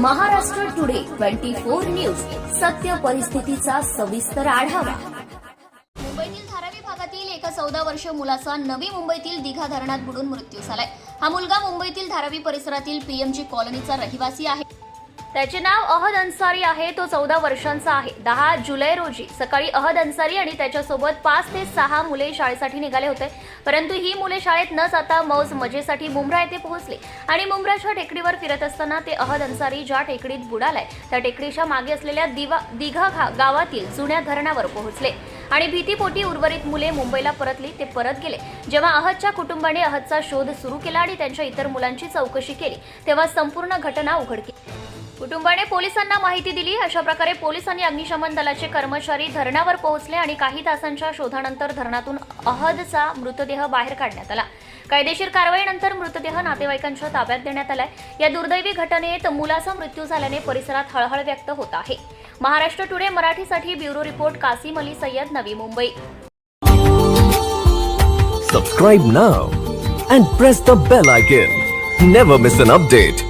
Maharashtra today twenty four news. सत्य परिस्थितीचा सविस्तर आढावा. मुंबईतील धारावी भागातील एका चौदा वर्ष मुलाचा नवी मुंबईतील दिघा धरणात बुडून मृत्यू झालाय. हा मुलगा मुंबईतील धारावी परिसरातील पीएमजी कॉलनीचा रहिवासी आहे. त्याचे नाव अहद अन्सारी आहे तो चौदा वर्षांचा आहे. दहा जुलै रोजी सकाळी अहद अन्सारी आणि त्याच्यासोबत पाच ते सहा मुले शाळेसाठी निघाले होते. परंतु ही मुले शाळेत न जाता मौज मजेसाठी मुंब्रा येथे पोहोचले आणि मुंब्राच्या टेकडीवर फिरत असताना ते अहद अन्सारी ज्या टेकडीत बुडालाय त्या टेकडीच्या मागे असलेल्या दिवा दिघा घा- गावातील जुन्या धरणावर पोहोचले. आणि भीतीपोटी उर्वरित मुले मुंबईला परतली ते परत गेले. जेव्हा अहदच्या कुटुंबाने अहदचा शोध सुरू केला आणि त्यांच्या इतर मुलांची चौकशी केली तेव्हा संपूर्ण घटना उघडकी. कुटुंबाने पोलिसांना माहिती दिली. अशा प्रकारे पोलीस आणि अग्निशमन दलाचे कर्मचारी धरणावर पोहोचले आणि काही तासांच्या शोधानंतर धरणातून अहदचा मृतदेह बाहेर काढण्यात आला. कायदेशीर कारवाईनंतर मृतदेह नातेवाईकांच्या ताब्यात देण्यात आलाय. या दुर्दैवी घटनेत मुलाचा मृत्यू झाल्याने परिसरात हळहळ व्यक्त होत आहे. महाराष्ट्र टुडे मराठीसाठी bureau report Kasim Ali Sayyed Navi Mumbai. Subscribe now and press the bell icon never miss an update